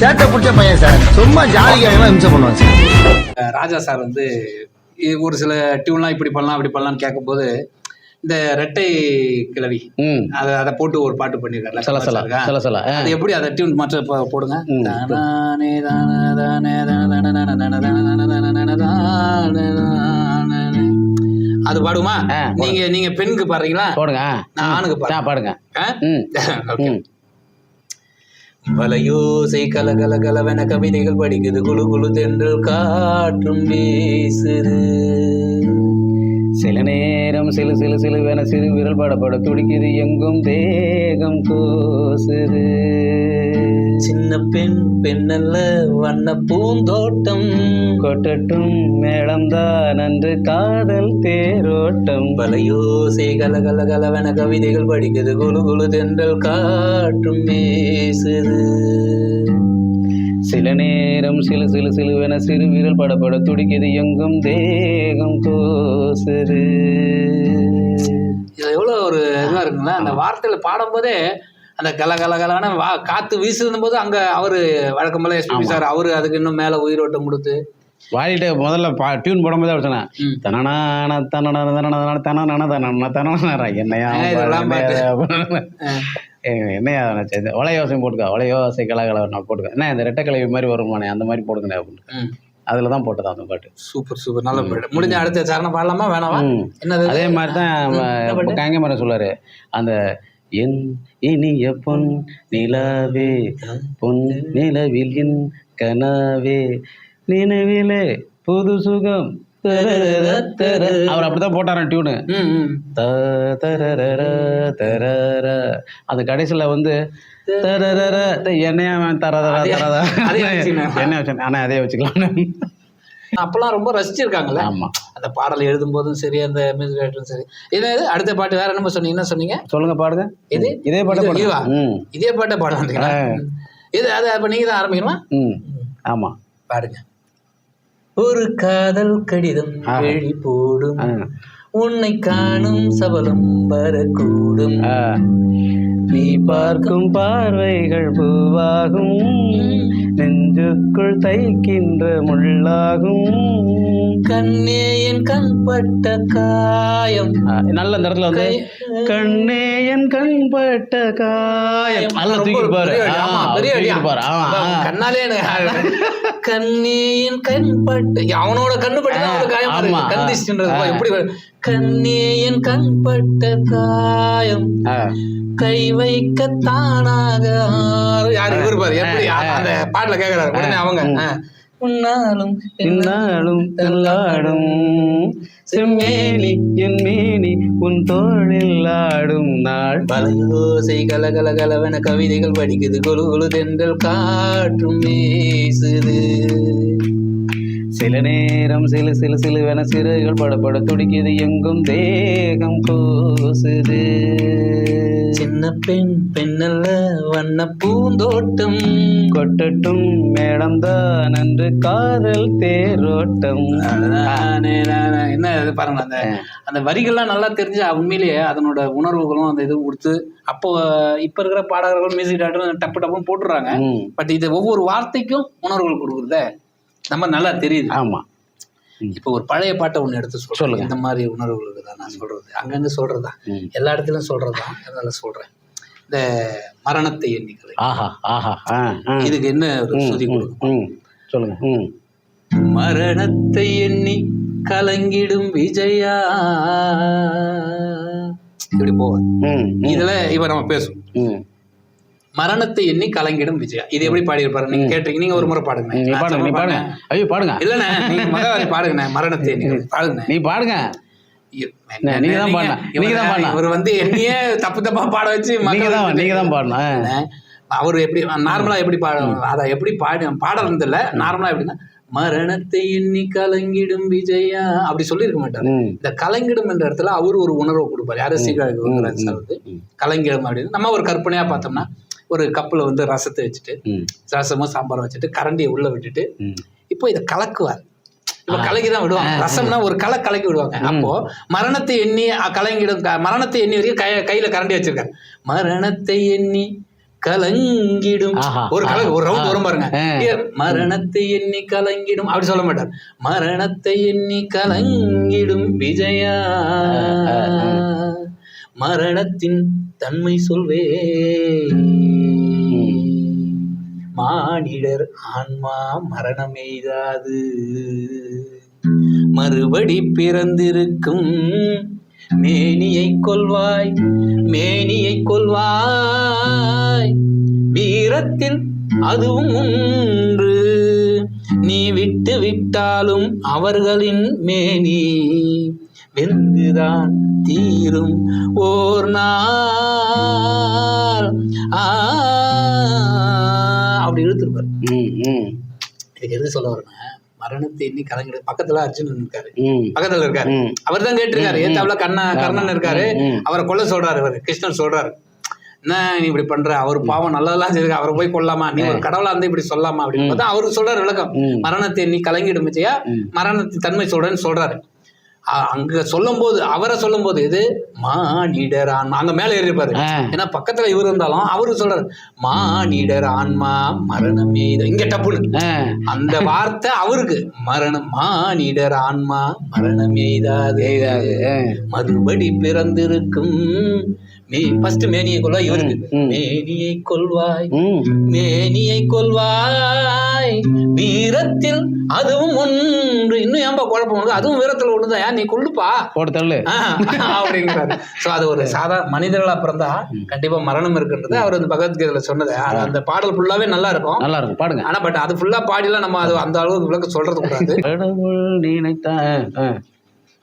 சேட்டை பிடிச்ச பையன் சார் சும்மா ஜாலிக்காக இம்சம் பண்ணுவான் சார் ராஜா சார் வந்து ஒரு சில டியூன்லாம் இப்படி பண்ணலாம் அப்படி பண்ணலாம்னு கேட்கும்போது இந்த ரெட்டை கிளவி அதை அதை போட்டு ஒரு பாட்டு பண்ணிருக்காரு சலசலா அது எப்படி அதை டியூன் மாற்ற போடுங்க அது பாடுமா நீங்க நீங்க பெண்ணுக்கு பாடுறீங்களா போடுங்க நான் ஆணுக்கு பாடுங்க வலையோசை கலகல கல கலவென கவிதைகள் படிக்குது. குழு குழு தென்றல் காற்றும் வீசுது. சில நேரம் சிலு சிலு சிலுவென சிறு விரல் படப்பட துடிக்குது. எங்கும் தேகம் கூசுது. சின்ன பெண் பெண்ணல்ல வண்ண பூந்தோட்டம். கொட்டட்டும் மேளம்தான் அன்று காதல் தேரோட்டம். வலையோசை கல கல கலவென கவிதைகள் படிக்குது. குழு குழு தென்றல் காற்றும் வீசுது சில நேரம் சிலு சிலு சிலுவென சிறு விரல் படப்பட துடிக்குது. எங்கும் தேகம் கூசுது. இது எவ்வளோ ஒரு இதுவாக இருக்குங்களா அந்த வார்த்தையில பாடும்போதே அந்த கல கல கலன்னு வா காற்று வீசுதும் போது அங்கே அவர் வழக்கம் போல எஸ்பிபி. சார் அவர் அதுக்கு இன்னும் மேலே உயிரோட்டம் கொடுத்து. வாடிட்டு முதல்ல பா டியூன் போடும்போது அப்படி சொன்னேன் ம். தனனான தனன தனன தனன தனன தனன என்னையா என்னையா இது ஒலையோசை போட்டுக்கோ ஒலையோசை கலகல நான் போட்டுக்கோ. என்ன இந்த ரெட்டை கிளவி மாதிரி வருமானே அந்த மாதிரி போட்டுக்கணே அப்படின்னு. அதில் தான் போட்டது அந்த பாட்டு. Super super. நல்ல பாட்டு. முடிஞ்ச அடுத்த சரணம் பாடலாமா? வேணாமா. என்னது? அதே மாதிரி தான் காங்கமரம் சொல்லுவாரு அந்த என் இனிய பொன் நிலாவே பொன் நிலவில் என் கனாவே. நினைவிலே புது சுகம். அவர் அப்படிதான் போட்டாராம் டியூனு அது கடைசியில் வந்து என்னையா தரதரா தரதா. என்ன வச்சு ஆனால் அதே வச்சுக்கலாம் அப்பெல்லாம் ரொம்ப ரசிச்சிருக்காங்கல்ல. ஆமாம் அந்த பாடல் எழுதும் போதும் சரி அந்த மியூசிக் டைரக்டரும் சரி. இது? அடுத்த பாட்டு வேற என்ன சொன்னீங்க. என்ன சொன்னீங்க? சொல்லுங்க பாடுங்க. இது? இதே பாட்டு இது- பாட்டை பாடலான்றீங்களா இது அது அப்ப நீங்க தான் ஆரம்பிக்கணுமா? ம். ஆமாம் பாடுங்க. ஒரு காதல் கடிதம். எழுதி போடும். உன்னை காணும் சபலம் வரக்கூடும். நீ பார்க்கும் பார்வைகள் பூவாகும். நெஞ்சுக்குள் தைக்கின்ற முள்ளாகும். கண்ணே என் கண்பட்ட காயம். நல்ல அந்த இடத்துல வந்து கண்ணே என் கண்பட்ட காயம். நல்லா தூக்கி பாரு. கண்ணாலே கண்ணே கண்பட்ட அவனோட கண்ணு பட்டு காயம் கந்திஷ்டன்றது எப்படி கண்ணே கண்பட்ட காயம். கை வைக்க தானாக யாரு இவரு பாரு எப்படி. அந்த பாட்டுல கேக்குறாரு. உடனே அவங்க. உன்னாலும் இந்நாளும் தள்ளாடும். செம்மேனி என் மேனி உன் தோளில் ஆடும் நாள். பலயோசை கல கல கலவென கவிதைகள் படிக்குது. குழு குழு தென்றல் காற்றும் வீசுது. சில நேரம் சிலு சிலு சிலுவென சிறுகள் படப்பட துடிக்குது எங்கும் தேகம் கூசுது சின்ன பெண் பெண்ணல்ல வண்ண பூந்தோட்டம். கொட்டட்டும் மேளம்தான் அன்று காதல் தேரோட்டம். என்ன இது பாருங்க அந்த அந்த வரிகள்லாம் நல்லா தெரிஞ்சு உண்மையிலேயே அதனோட உணர்வுகளும் அந்த இதுவும் கொடுத்து அப்போ இப்ப இருக்கிற பாடகர்கள் மியூசிக் டேரக்டர் டப்பு டப்புன்னு போட்டுறாங்க பட் இது ஒவ்வொரு வார்த்தைக்கும் உணர்வுகள் கொடுக்குறத. நம்ம நல்லா தெரியுது. ஆமா. இப்போ ஒரு பழைய பாட்டை ஒன்று எடுத்து சொல்லுங்க. இந்த மாதிரி உணர்வுகளுக்கு தான் நான் சொல்றது. அங்கங்க சொல்றதா. எல்லா இடத்துலயும் சொல்றதா? அதனால சொல்றேன். இந்த மரணத்தை எண்ணிக்கலை. ஆஹா ஆஹா. இதுக்கு என்ன சுதி கொடுக்கும். சொல்லுங்க மரணத்தை எண்ணி கலங்கிடும் விஜயா. இப்படி போவோம் இதுல இப்ப நம்ம பேசுவோம். மரணத்தை எண்ணி கலங்கிடும் விஜயா. இது எப்படி பாடியிருப்பாரு? நீங்க கேட்டீங்க நீங்க ஒரு முறை பாடுங்க. பாடுங்க பாடுங்க. ஐயோ பாடுங்க. இல்லண்ணே நீங்க மகவாரி பாடுங்கண்ணே. மரணத்தை எண்ணி பாடுங்கண்ணே நீ பாடுங்க. நீங்க தான் பாடணும். நீங்க தான் பாடணும். இவர் வந்து என்னையே தப்பு தப்பா பாட வச்சு நீங்க தான் நீங்க தான் பாடணும். அவர் எப்படி நார்மலா எப்படி பாட அதை எப்படி பாடி பாடுறது இல்ல நார்மலா எப்படின்னா மரணத்தை எண்ணி கலங்கிடும் விஜயா அப்படி சொல்லியிருக்க மாட்டாரு. இந்த கலங்கிடும் என்ற இடத்துல அவர் ஒரு உணர்வை கொடுப்பாரு. யாரும் சீக்கிரம். கலங்கிடும் அப்படின்னு. நம்ம ஒரு கற்பனையா பார்த்தோம்னா ஒரு கப்பில் வந்து ரசத்தை வச்சுட்டு ரசமும் சாம்பாரும் வச்சுட்டு கரண்டியை உள்ள விட்டுட்டு இப்போ இதை கலக்குவார். இப்போ கலக்கி தான் விடுவாங்க. ரசம்னா ஒரு கலை கலக்கி விடுவாங்க. அப்போ மரணத்தை எண்ணி கலங்கிடும் மரணத்தை எண்ணி வரைக்கும் கை கையில கரண்டி வச்சிருக்காரு. மரணத்தை எண்ணி கலங்கிடும். ஒரு கல ஒரு ரவுண்ட் வரும் பாருங்க. மரணத்தை எண்ணி கலங்கிடும். அப்படி சொல்ல மாட்டார். மரணத்தை எண்ணி கலங்கிடும் விஜயா. மரணத்தின் தன்மை சொல்வே மானிடர் ஆன்மா மரணமெய்தாது. மறுபடி பிறந்திருக்கும் மேனியை கொள்வாய் மேனியை கொள்வாய் வீரத்தில் அதுவும் ஒன்று. நீ விட்டு விட்டாலும் அவர்களின் மேனி வெந்துதான் தீரும் ஓர் நாள். ஆ அப்படி இழுத்துருப்பாரு. இதுக்கு எது சொல்ல வரேன்னா மரணத்தை எண்ணி கலங்கிடு பக்கத்துல அர்ஜுனன் இருக்காரு. பக்கத்துல இருக்காரு. அவர் தான் கேட்டிருக்காரு. ஏத்தாப்புல கண்ணா கர்ணன் இருக்காரு. அவரை கொல்ல சொல்றாரு இவர். கிருஷ்ணன் சொல்றாரு. என்ன நீ இப்படி பண்ற? அவர் பாவம் நல்லதெல்லாம் செய்யுங்க அவரை போய் கொல்லாமா? நீ ஒரு கடவுளா இருந்து இப்படி சொல்லாமா அப்படின்னு பார்த்தா அவரு சொல்றாரு விளக்கம். மரணத்தை நீ கலங்கிடும் விஜயா ம். மரணத்தின் தன்மை சொல்றேன்னு சொல்றாரு. அங்க சொல்லும் போது அவரை சொல்லும் போது இது மானிடர் ஆன்மா அங்க மேல ஏறி இருப்பாரு. ஆ. ஏன்னா பக்கத்துல இவர் இருந்தாலும் அவரு சொல்றாரு மானிடர் ஆன்மா மரணமே இது." இங்க டப்புன்னு. அந்த வார்த்தை அவருக்கு. மரணம் மானிடர் ஆன்மா மரணமெய்தாது எய்தாது. மறுபடி பிறந்திருக்கும் மே ஃபர்ஸ்ட் மேனியை கொள்வாய் இவருக்கு. மேனியை கொள்வாய். மேனியை கொள்வாய். வீரத்தில் அதுவும் ஒன்று. இன்னும் ஏன்பா குழப்பம் உனக்கு? அதுவும் வீரத்துல ஒண்ணுதான். ஏன் நீ கொள்ளுப்பா போட்டு தள்ளு. அப்படிங்கிறாரு. சோ அது ஒரு சாதா மனிதர்களா பிறந்தா கண்டிப்பா மரணம் இருக்குன்றது அவர் அந்த பகவத்கீதையில சொன்னது. அந்த பாடல் ஃபுல்லாவே நல்லா இருக்கும் நல்லா இருக்கும் பாடுங்க. ஆனா பட் அது ஃபுல்லா பாடிலாம் நம்ம அது அந்த அளவுக்கு விளக்க சொல்றது கூடாது. ஆ.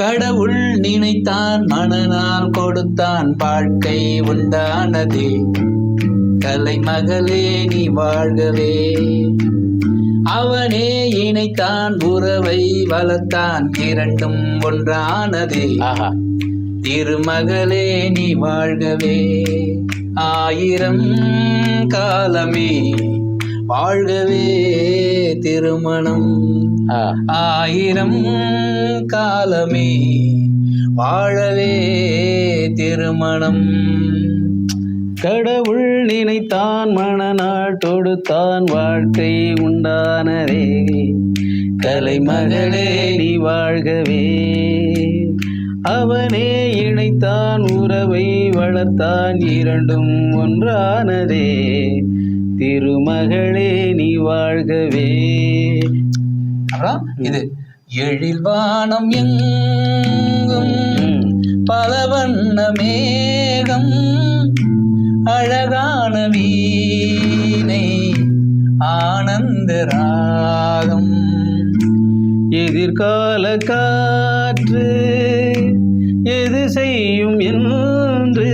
கடவுள் நினைத்தான் மனநாள் கொடுத்தான் வாழ்க்கை உண்டானது. கலைமகளே நீ வாழ்கவே. அவனே இணைத்தான் உறவை வளர்த்தான் இரண்டும் ஒன்றானது. திருமகளே நீ வாழ்கவே. ஆயிரம் காலமே வாழ்கவே திருமணம். ஆயிரம் காலமே வாழவே திருமணம். கடவுள் நினைத்தான் மனநாள் தொடுத்தான் வாழ்க்கை உண்டானதே. கலைமகளே நீ வாழ்கவே. அவனே இணைத்தான் உறவை வளர்த்தான் இரண்டும் ஒன்றானதே. திருமகளே நீ வாழ்கவே அப்புறம் இது எழில் வானம் எங்கும். பல வண்ண மேகம் அழகான வீணை ஆனந்த ராகம் எதிர்கால காற்று எது செய்யும் என்று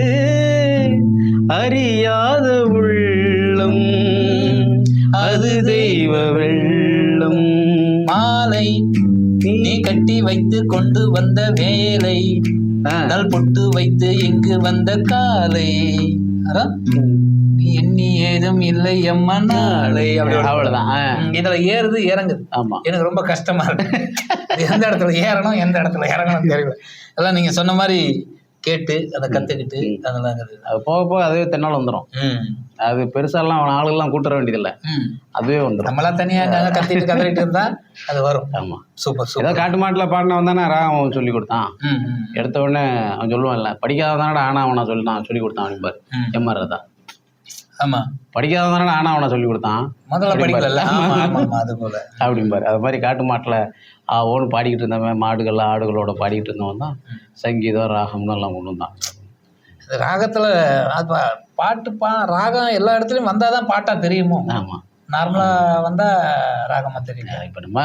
தெய்வ வெள்ளம் மாலை நீ கட்டி வைத்து கொண்டு வந்த வேலை. நல் பொட்டு வைத்து இங்கு வந்த காலை. அதான், எண்ணி ஏதும் இல்லை எம்ம நாளை. அவ்வளவுதான். இதுல ஏறுது இறங்குது. ஆமா. எனக்கு ரொம்ப கஷ்டமா இருக்கு. எந்த இடத்துல ஏறணும் எந்த இடத்துல இறங்கணும் தெரியல. அதெல்லாம் நீங்க சொன்ன மாதிரி கேட்டு அதை கத்துக்கிட்டு அதெல்லாம். அது போக போக அதுவே தன்னால் வந்துடும் அது பெருசாலாம் அவன் ஆளுகள்லாம் கூட்டுற வேண்டியதில்லை. அதுவே வந்துடும் நம்மளா தனியா அங்க கத்திட்டு கதறிட்டு இருந்தா அது வரும். ஆமா. Super super. காட்டு மாட்டில் பாடினவன் தானே ராகம் அவன் சொல்லி கொடுத்தான். எடுத்த உடனே அவன் சொல்லுவான்ல படிக்காதவனாட ஆனா அவனா சொல்லி நான் சொல்லி கொடுத்தான் அப்படிம்பாரு. எம்ஆர் ரதா ஆமா. படிக்காதவனாட ஆனா அவனை சொல்லி கொடுத்தான். முதல்ல படிக்கல அது போல. அப்படிம்பாரு. அது மாதிரி காட்டு மாட்டில் ஓன்னு பாடிக்கிட்டு இருந்தவன் மாடுகள் ஆடுகளோட பாடிக்கிட்டு இருந்தவன் தான் சங்கீதம் ராகம்னு எல்லாம் கொண்டு வந்தான் அது ராகத்துல அது பாட்டு பா ராகம் எல்லா இடத்துலயும் வந்தாதான் பாட்டா தெரியுமோ? ஆமாம் நார்மலா வந்தா ராகமா தெரியல இப்போ நம்ம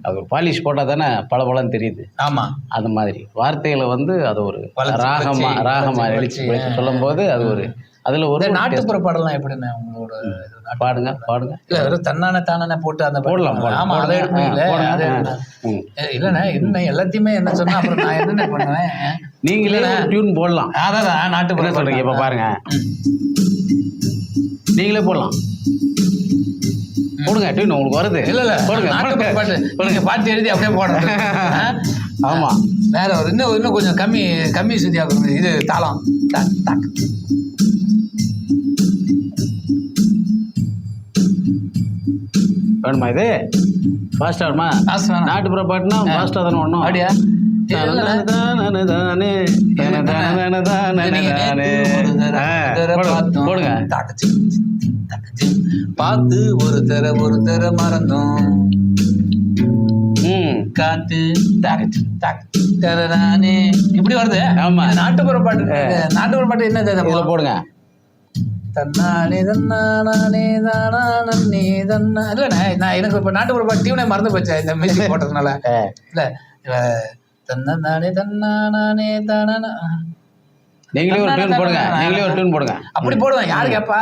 அது ஒரு பாலிஷ் போட்டால் தானே பளபளன்னு தெரியுது. ஆமா. அது மாதிரி. வார்த்தைகளை வந்து அது ஒரு வளைச்சு ராகமா வளைச்சு, ராகமா வளைச்சு எழுச்சி பிழைச்சு சொல்லும்போது அது ஒரு அதில் ஒரு நாட்டுப்புற பாடலாம் எப்படிண்ணே உங்களோட பாடுங்க பாடுங்க. இல்ல வெறும் தன்னானே தானே போட்டு அந்த போடலாம் போடலாம். ஆமா அதை எடுப்பீங்களே இல்லண்ணே என்ன எல்லாத்தையுமே என்ன சொன்னா அப்புறம் நான் என்னென்ன பண்ணுவேன்? நீங்களே டியூன் போடலாம். அதான் நாட்டுப்புற என்ன சொல்றீங்க? இப்போ பாருங்க. நீங்களே போடலாம். போடுங்க டியூன் உங்களுக்கு வருது. இல்ல இல்ல போடுங்க நாட்டுப்புற பாட்டு. போடுங்க. பாட்டு எழுதி அப்படியே போடுறது ஆ? ஆமா. வேற ஒரு இன்னும் இன்னும் கொஞ்சம் கம்மி கம்மி சுத்தியாகும் இது தாளம். டக், டக். வேணுமா இது? ஃபாஸ்ட்டாக வேணுமா. நாட்டுப்புற பாட்டுனா ஃபாஸ்ட்டாக தானே ஒன்றும் அப்படியா? பார்த்து ஒரு தர ஒரு தர மறந்தோம். காத்து தாக்கச்சு தாக்கு தரதானே இப்படி வருது? ஆமா. நாட்டுப்புற பாட்டு நாட்டுப்புற பாட்டு என்னது அது? இதில் போடுங்க. தன்னானே தன்னானே தானே தன்னா. இல்ல நான் நான் எனக்கு இப்போ நாட்டுப்புற பாட்டு டியூனே மறந்து போச்சு இந்த மியூசிக் போட்டதுனால. இல்ல தன்னானே தன்னானே தானா நீங்களே ஒரு டியூன் போடுங்க. நீங்களே ஒரு டியூன் போடுங்க. அப்படி போடுவேன். யாரு கேப்பா?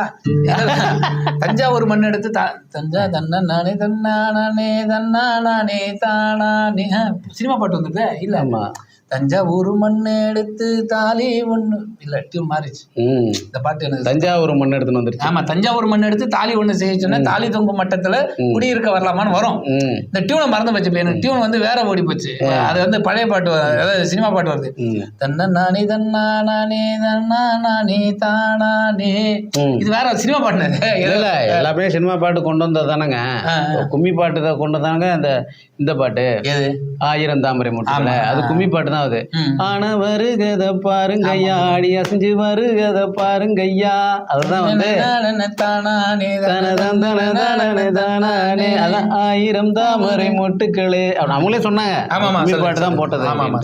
தஞ்சாவூர் மண் எடுத்து தா தஞ்சா தன்னா நானே தன்னா நானே தன்னா நானே தானா சினிமா பாட்டு வந்துருது. இல்ல. தஞ்சாவூர் மண் எடுத்து தாலி ஒண்ணு. இல்ல டியூன் மாறிச்சு இந்த பாட்டு எனக்கு தஞ்சாவூர் மண் எடுத்துன்னு வந்துருச்சு. ஆமா தஞ்சாவூர் மண் எடுத்து தாலி ஒண்ணு செய்ய சொன்னா தாலி தொங்கும் மட்டத்துல குடியிருக்க வரலாமான்னு வரும். இந்த டியூனை மறந்து போச்சு எனக்கு டியூன் வந்து வேற ஓடி போச்சு. அது வந்து பழைய பாட்டு அதாவது சினிமா பாட்டு வருது. தன்ன நானே தன்னா நானே தன்னா. நானே தானானே. இது வேற சினிமா பாட்டு இல்ல எல்லாமே சினிமா பாட்டு கொண்டு வந்தது தானங்க. கும்மி பாட்டு கொண்டு வந்தாங்க இந்த இந்த பாட்டு. ஆயிரம் தாமரை முட்டுல ஆமா. அது கும்மி பாட்டு தான் அது ம். ஆன வருகத பாருங்கய்யா ஆடி அசைஞ்சு வருகத பாருங்கய்யா. அதுதான் வந்து. அதான் ஆயிரம் தாமரை மொட்டுக்களே. அவங்களே சொன்னாங்க. பாட்டு தான். போட்டது ஆமா ஆமா